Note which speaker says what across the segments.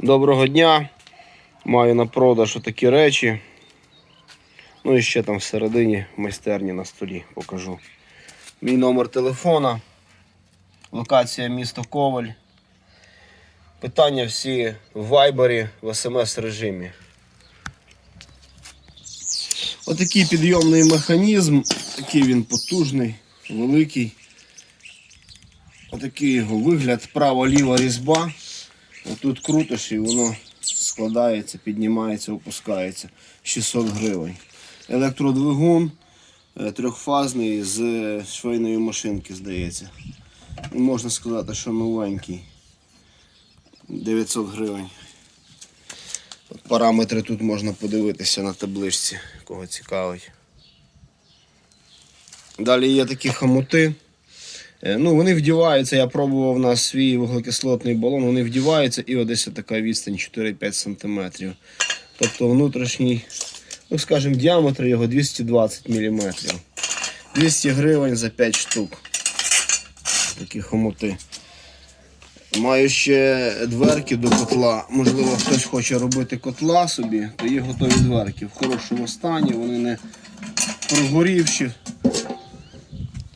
Speaker 1: Доброго дня. Маю на продаж такі речі. Ну і ще там всередині майстерні на столі покажу. Мій номер телефона. Локація місто Коваль. Питання всі в вайбері в смс режимі. Отакий підйомний механізм, такий він потужний, великий. Отакий його вигляд, права-ліва різьба. Тут крутиш і воно складається, піднімається, опускається. 600 гривень. Електродвигун е, трьохфазний з швейної машинки, здається. Можна сказати, що новенький. 900 гривень. Параметри тут можна подивитися на табличці, кого цікавить. Далі є такі хомути. Е, Ну, вони вдіваються, я пробував на свій вуглекислотний балон, вони вдіваються і десь така відстань 4-5 см. Тобто внутрішній, ну скажімо, діаметр його 220 мм. 200 гривень за 5 штук. Такі хомути. Маю ще дверки до котла. Можливо, хтось хоче робити котла собі, то є готові дверки. В хорошому стані, вони не прогорівші,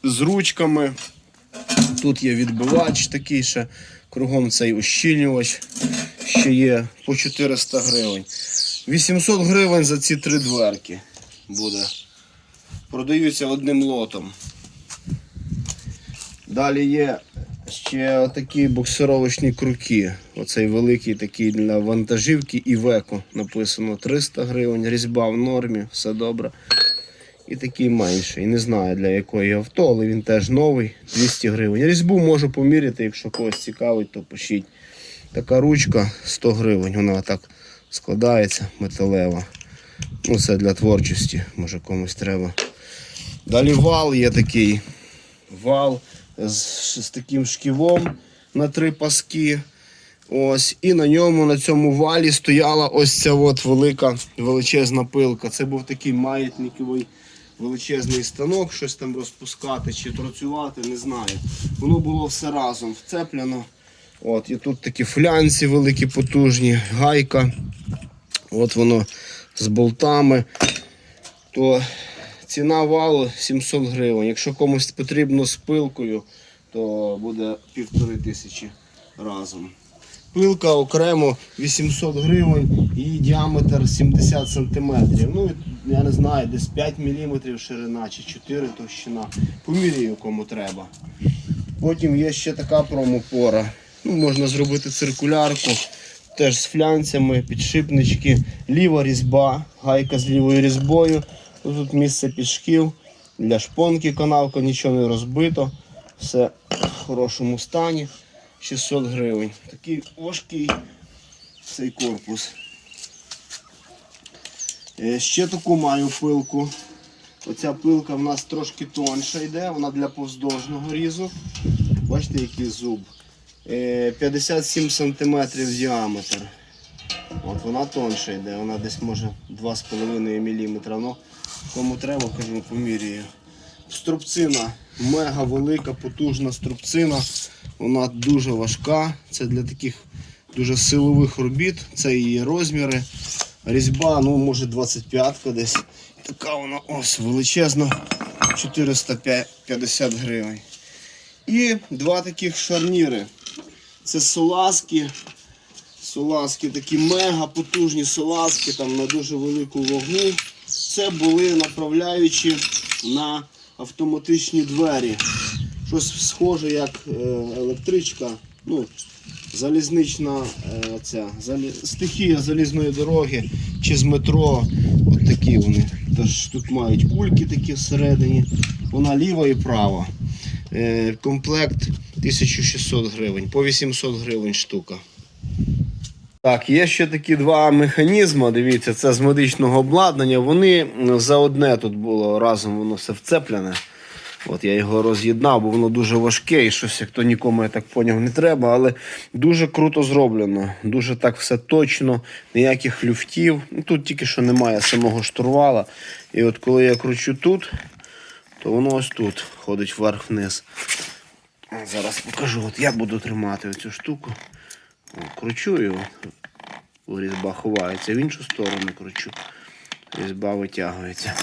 Speaker 1: з ручками. Тут є відбивач такий ще, кругом цей ущільнювач ще є по 400 гривень. 800 гривень за ці три дверки буде. Продаються одним лотом. Далі є ще такі буксировочні круки. Оцей великий такий для вантажівки і веко написано 300 гривень, різьба в нормі, все добре. І такий менший. Не знаю для якої авто, але він теж новий, 200 гривень. Різьбу можу поміряти, якщо когось цікавить, то пишіть. Така ручка 100 гривень, вона так складається, металева. Ну, це для творчості, може комусь треба. Далі вал є такий. Вал з, з таким шківом на три паски. Ось, і на ньому, на цьому валі стояла ось ця от велика величезна пилка. Це був такий маятниковий величезний станок, щось там розпускати чи працювати, не знаю. Воно було все разом вцеплено. От, і тут такі флянці великі, потужні, гайка. От воно з болтами. То ціна валу 700 гривень. Якщо комусь потрібно з пилкою, то буде півтори тисячі разом. Пилка окремо 800 гривень і діаметр 70 см. Ну, я не знаю, десь 5 мм ширина чи 4 товщина. Поміряю кому треба. Потім є ще така промопора. Ну, можна зробити циркулярку. Теж з флянцями, підшипнички, ліва різьба, гайка з лівою різьбою. Тут місце під шкіл. Для шпонки канавка, нічого не розбито. Все в хорошому стані. 600 гривень. Такий важкий цей корпус. Е, Ще таку маю пилку. Оця пилка в нас трошки тонша йде, вона для повздовжного різу. Бачите, який зуб. Е, 57 см діаметр. От вона тонша йде, вона десь може 2,5 мм. Ну, кому треба, кажу, поміряю. Струбцина мега велика, потужна струбцина. Вона дуже важка. Це для таких дуже силових робіт. Це її розміри. Різьба, ну, може 25-ка десь. Така вона ось величезна. 450 гривень. І два таких шарніри. Це солазки. Солазки такі мега потужні солазки там на дуже велику вагу. Це були направляючі на автоматичні двері. Щось схоже, як е, електричка, ну, залізнична е, ця, залі... стихія залізної дороги чи з метро. От такі вони. Тож тут мають кульки такі всередині. Вона ліва і права. Е, комплект 1600 гривень, по 800 гривень штука. Так, є ще такі два механізми. Дивіться, це з медичного обладнання. Вони за одне тут було разом, воно все вцеплене. От я його роз'єднав, бо воно дуже важке і щось, як то нікому я так поняв, не треба, але дуже круто зроблено. Дуже так все точно, ніяких люфтів. Ну, Тут тільки що немає самого штурвала. І от коли я кручу тут, то воно ось тут ходить вверх-вниз. Зараз покажу, от я буду тримати оцю штуку. Кручу його, різьба ховається. В іншу сторону кручу. Різьба витягується.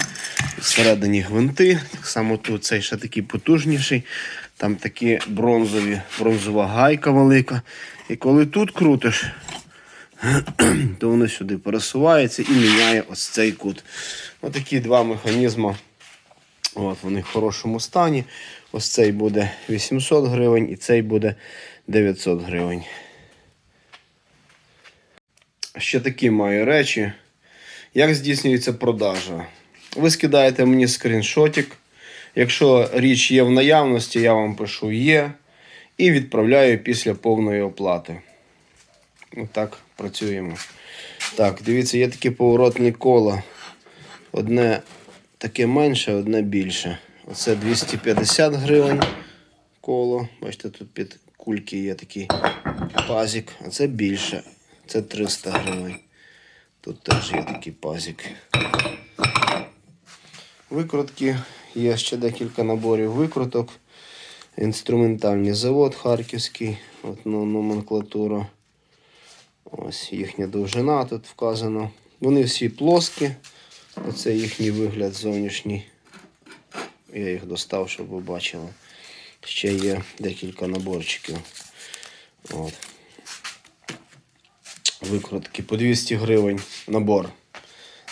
Speaker 1: Всередині гвинти. Так само тут цей ще такий потужніший. Там такі бронзові, бронзова гайка велика. І коли тут крутиш, то воно сюди пересувається і міняє ось цей кут. Отакі два механізми. От, вони в хорошому стані. Ось цей буде 800 гривень і цей буде 900 гривень. Ще такі маю речі. Як здійснюється продажа? Ви скидаєте мені скріншотик. Якщо річ є в наявності, я вам пишу є і відправляю після повної оплати. Отак працюємо. Так, дивіться, є такі поворотні кола. Одне таке менше, одне більше. Оце 250 гривень коло. Бачите, тут під кульки є такий пазик, а це більше. Це 300 гривень. Тут теж є такий пазик. Викрутки. Є ще декілька наборів викруток. Інструментальний завод харківський. От ну, номенклатура. Ось їхня довжина тут вказано. Вони всі плоскі. Оце їхній вигляд зовнішній. Я їх достав, щоб ви бачили. Ще є декілька наборчиків. От. Викрутки по 200 гривень набор.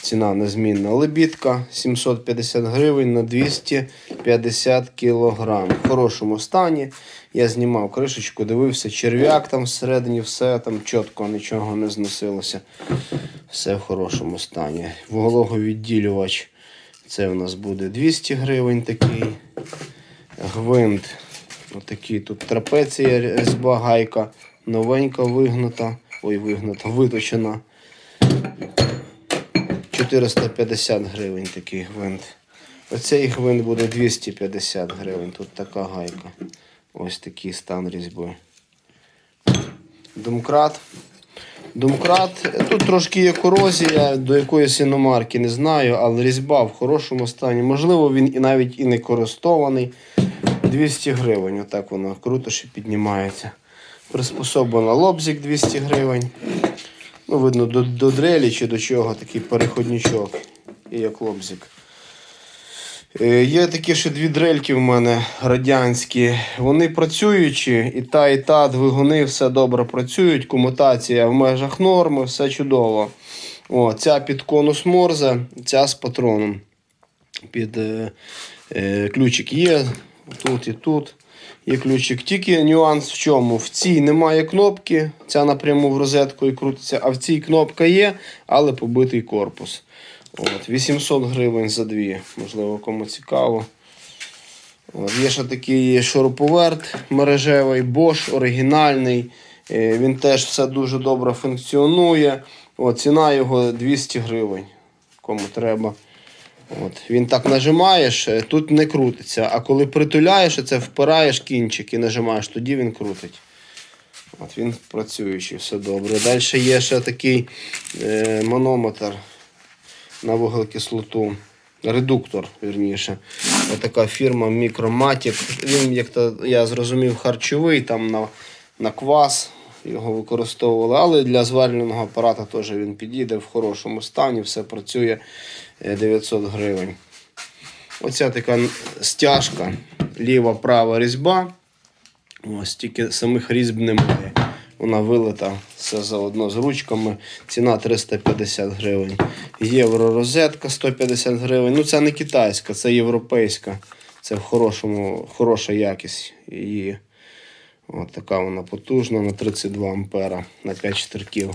Speaker 1: Ціна незмінна. Лебідка 750 гривень на 250 кг. В хорошому стані. Я знімав кришечку, дивився, черв'як там всередині, все там чітко, нічого не зносилося. Все в хорошому стані. Вологовідділювач. Це у нас буде 200 гривень такий. Гвинт. Отакий тут трапеція різьба гайка. Новенька вигнута. Ой, вигнута, виточена. 450 гривень такий гвинт. Оцей гвинт буде 250 гривень. Тут така гайка. Ось такий стан різьби. Домкрат. Домкрат. Тут трошки є корозія, до якоїсь іномарки не знаю, але різьба в хорошому стані. Можливо, він і навіть і не користований. 200 гривень. Отак воно круто, що піднімається. Приспособлена лобзик 200 гривень. Ну, видно, до, до дрелі чи до чого такий переходничок. І як лобзик. Е, Є такі ще дві дрельки в мене радянські. Вони працюючі, і та, і та двигуни все добре працюють. Комутація в межах норми, все чудово. О, ця під конус Морзе, ця з патроном. Під е, е, ключик є тут і тут. Є ключик. Тільки нюанс в чому? В цій немає кнопки, ця напряму в розетку і крутиться, а в цій кнопка є, але побитий корпус. От, 800 гривень за дві. Можливо, кому цікаво. От, є ще такий шуруповерт мережевий, Bosch оригінальний. Е, Він теж все дуже добре функціонує. От, ціна його 200 гривень. Кому треба. От, він так нажимаєш, е, тут не крутиться. А коли притуляєш, це впираєш кінчик і нажимаєш, тоді він крутить. От Він працюючий, все добре. Далі є ще такий е, манометр на вуглекислоту. Редуктор, вірніше. Така фірма Micromatic. Він, як то я зрозумів, харчовий, там на, на квас його використовували, але для зварювального апарата теж він підійде в хорошому стані, все працює 900 гривень. Оця така стяжка, ліва права різьба. Ось тільки самих різьб немає. Вона вилита все заодно з ручками. Ціна 350 гривень. Євро розетка 150 гривень. Ну це не китайська, це європейська. Це в хорошому, хороша якість її. От така вона потужна на 32 ампера на 5 штирків.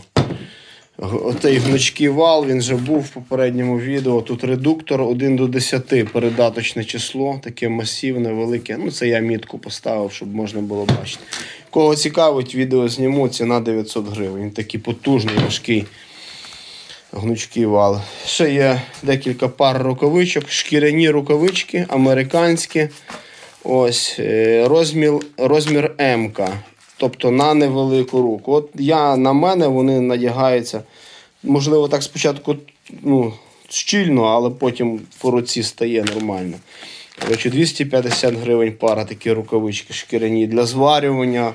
Speaker 1: Отей гнучкий вал, він вже був в попередньому відео. Тут редуктор 1 до 10, передаточне число, таке масивне, велике. Ну, це я мітку поставив, щоб можна було бачити. Кого цікавить, відео зніму, ціна 900 гривень. Він такий потужний, важкий гнучкий вал. Ще є декілька пар рукавичок, шкіряні рукавички, американські. Ось е, розмір, розмір М. Тобто на невелику руку. От я на мене вони надягаються. Можливо, так спочатку ну, щільно, але потім по руці стає нормально. Коротше, 250 гривень пара такі рукавички шкіряні для зварювання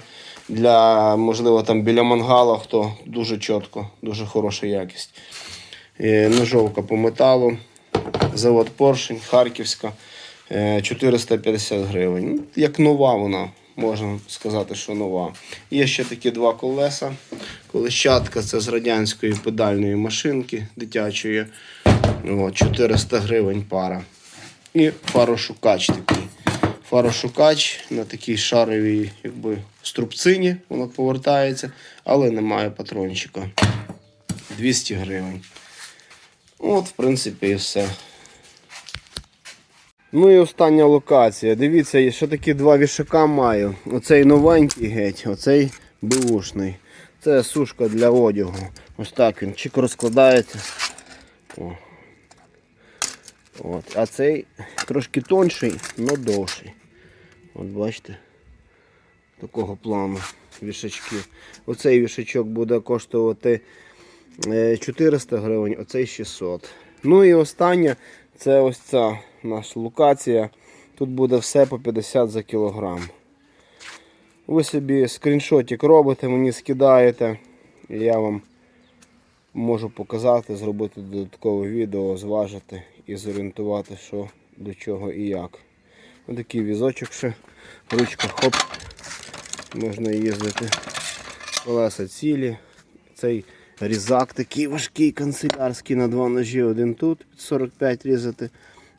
Speaker 1: для, можливо, там біля мангала, хто дуже чітко, дуже хороша якість. Е, Ножовка по металу, завод Поршень, Харківська, е, 450 гривень. Ну, Як нова вона, можна сказати, що нова. Є ще такі два колеса. Колещатка це з радянської педальної машинки дитячої. От, 400 гривень пара. І фарошукач такий. Фарошукач на такій шаровій якби, струбцині, воно повертається, але немає патрончика. 200 гривень. От, в принципі, і все. Ну і остання локація. Дивіться, що такі два вішака маю. Оцей новенький геть, оцей бушний. Це сушка для одягу. Ось так він чик розкладається. О. От. А цей трошки тонший, але довший. От бачите, такого плану вішачки. Оцей вішачок буде коштувати е, 400 гривень, оцей 600. Ну і остання це ось ця наша локація. Тут буде все по 50 за кілограм. Ви собі скріншотик робите, мені скидаєте, і я вам можу показати, зробити додаткове відео, зважити і зорієнтувати, що до чого і як. Ось такий візочок ще, ручка хоп, можна їздити. Колеса цілі. Цей різак такий важкий канцелярський на два ножі. Один тут під 45 різати,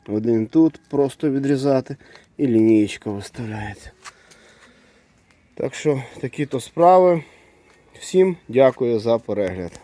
Speaker 1: один тут просто відрізати і лінієчка виставляється. Так що такі то справи. Всім дякую за перегляд.